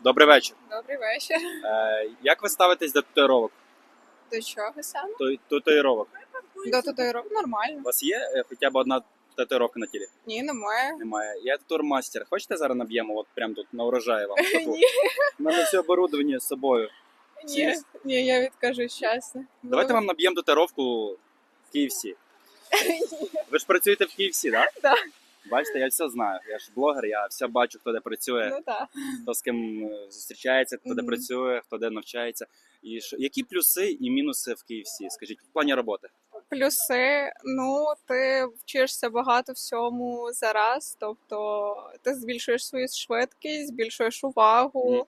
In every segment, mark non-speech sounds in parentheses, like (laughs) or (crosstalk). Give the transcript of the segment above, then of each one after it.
Добрий вечір. Добрий вечір. Е, як ви ставитесь до татуїровок? До чого саме? Ту- Татуїровок. До татуїровок нормально. У вас є е, хоча б одна татуїровка на тілі? Ні, немає. Немає. Я татур-мастер. Хочете зараз наб'ємо от прямо тут на урожаї вам? тату? Ні, У мене все оборудовання з собою. ні, ні, я відкажусь чесно. Давайте вам наб'ємо татуїровку в KFC. (laughs) Ви ж працюєте в KFC, так? Так. Бачите, я все знаю. Я ж блогер, я все бачу, хто де працює, Ну так. хто з ким е, зустрічається, хто де Мгм. працює, хто де навчається. І що, які плюси і мінуси в KFC? Скажіть, в плані роботи? Плюси, ну, ти вчишся багато всьому зараз, тобто ти збільшуєш свою швидкість, збільшуєш увагу. Мгм.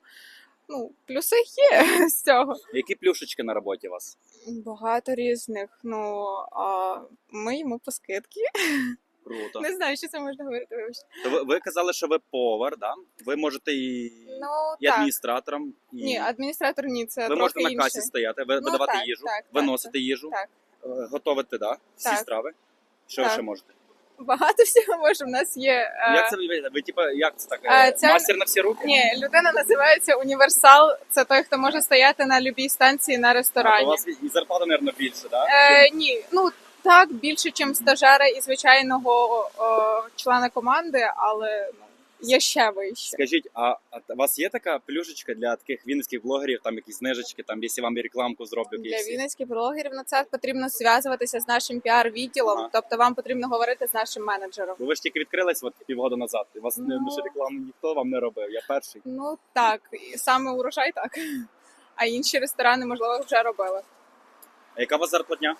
Ну, плюси є (laughs) з цього. Які плюшечки на роботі у вас? Багато різних. Ну, а ми йому по скидки. Круто. Не знаю, що це можна говорити. вибачте. То ви, ви казали, що ви повар, да? Ви можете і, Ну, і так. адміністратором, і Ні, адміністратор ні, це ви трохи можете на інше. касі стояти, ви Ну, видавати так, їжу, так, так, виносити їжу, Так. е, готовити, да? Всі Так. страви. Що ви Так. ще можете? Багато всього може. У нас є. е, Як це ви, ви типа, як це так? Е, е, це- Мастер на всі руки? Ні, людина називається універсал. Це той, хто може стояти на любій станції на А, то ресторані. у вас і зарплата, мабуть, більше, да? Е, ні, ну так, більше, ніж стажера і звичайного о, члена команди, але ну, є ще вище. Скажіть, а, а у вас є така плюшечка для таких вінницьких блогерів, там якісь знижечки, там, якщо вам рекламку зроблю Для KFC? вінницьких блогерів на це потрібно зв'язуватися з нашим піар-відділом, Ага. тобто вам потрібно говорити з нашим менеджером. Бо ви ж тільки відкрились от півгода назад. У вас Ну. ну... рекламу ніхто вам не робив. Я перший. Ну так, і саме урожай так. (laughs) А інші ресторани, можливо, вже робили. А яка у вас зарплатня?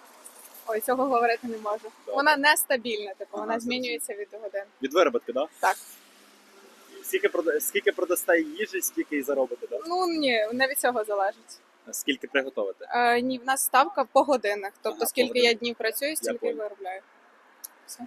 Ой, цього говорити не можу. Вона нестабільна, типу, Ага, вона змінюється від годин. Від вироботки, да? Так. Скільки, прода... скільки продасте їжі, скільки і заробите, да? Ну ні, не від цього залежить. Скільки приготовите? Е, ні, в нас ставка по годинах. Тобто, Ага, скільки я днів працюю, стільки я виробляю. Все.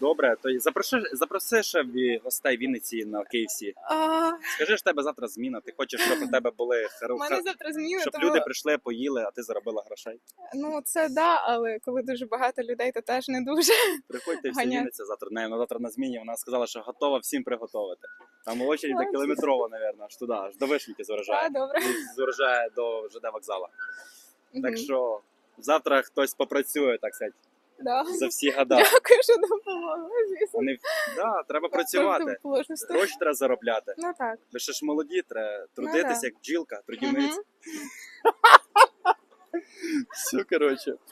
Добре, то запроси, запроси ще в- гостей Вінниці на KFC. А, Скажи, що в тебе завтра зміна. Ти хочеш, щоб у тебе були у хоро- мене завтра зміни, щоб тому люди прийшли, поїли, а ти заробила грошей. ну це да, але коли дуже багато людей, то теж не дуже. Приходьте всі Ганяти. Вінниця завтра. Не, вона завтра на зміні. Вона сказала, що готова всім приготувати. Там очередь Клас. кілометрова, мабуть, аж туди, аж до вишеньки з А, урожаю. добре. з урожаю до ЖД вокзала. Так Мгм. що завтра хтось попрацює, так сказати, Да. за всі года. Дякую, що допомогла. Вони да, треба працювати. Гроші треба заробляти. Ну так. Ви ще ж молоді, треба трудитися, да. як бджілка, трудівниця. Мгм. Все, коротше.